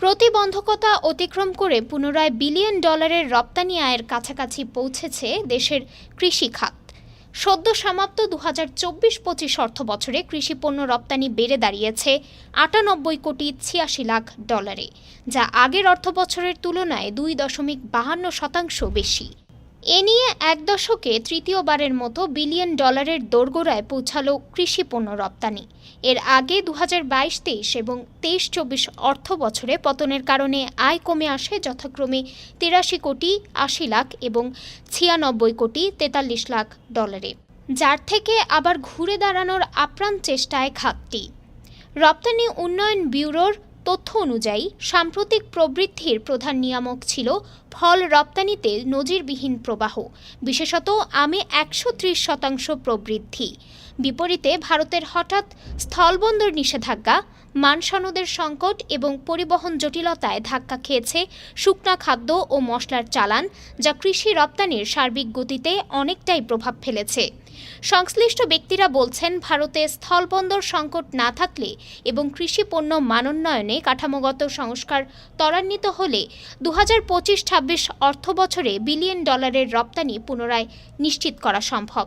প্রতিবন্ধকতা অতিক্রম করে পুনরায় বিলিয়ন ডলারের রপ্তানি আয়ের কাছাকাছি পৌঁছেছে দেশের কৃষি খাত। সদ্য সমাপ্ত দু হাজার চব্বিশ পঁচিশ অর্থ বছরে কৃষি পণ্য রপ্তানি বেড়ে দাঁড়িয়েছে আটানব্বই কোটি ছিয়াশি লাখ ডলারে, যা আগের অর্থ বছরের তুলনায় দুই দশমিক বাহান্ন শতাংশ বেশি। এ নিয়ে এক দশকে তৃতীয়বারের মতো বিলিয়ন ডলারের দোরগোড়ায় পৌঁছালো কৃষি পণ্য রপ্তানি। এর আগে দু হাজার বাইশ তেইশ এবং তেইশ চব্বিশ অর্থ বছরে পতনের কারণে আয় কমে আসে যথাক্রমে তিরাশি কোটি, আশি লাখ এবং ছিয়ানব্বই কোটি তেতাল্লিশ লাখ ডলারে, যার থেকে আবার ঘুরে দাঁড়ানোর আপ্রাণ চেষ্টায় খাতটি। রপ্তানি উন্নয়ন ব্যুরোর তথ্য অনুযায়ী, সাম্প্রতিক প্রবৃদ্ধির প্রধান নিয়ামক ছিল ফল রপ্তানিতে নজিরবিহীন প্রবাহ, বিশেষত আমে একশো ত্রিশ শতাংশ প্রবৃদ্ধি। বিপরীতে ভারতের হঠাৎ স্থলবন্দর নিষেধাজ্ঞা, মানসনদের সংকট এবং পরিবহন জটিলতায় ধাক্কা খেয়েছে শুকনা খাদ্য ও মশলার চালান, যা কৃষি রপ্তানির সার্বিক গতিতে অনেকটাই প্রভাব ফেলেছে। সংশ্লিষ্ট ব্যক্তিরা বলছেন, ভারতে স্থলবন্দর সংকট না থাকলে এবং কৃষি পণ্য মানোন্নয়নে কাঠামোগত সংস্কার ত্বরান্বিত হলে দু হাজার পঁচিশ ছাব্বিশ অর্থ বছরে বিলিয়ন ডলারের রপ্তানি পুনরায় নিশ্চিত করা সম্ভব।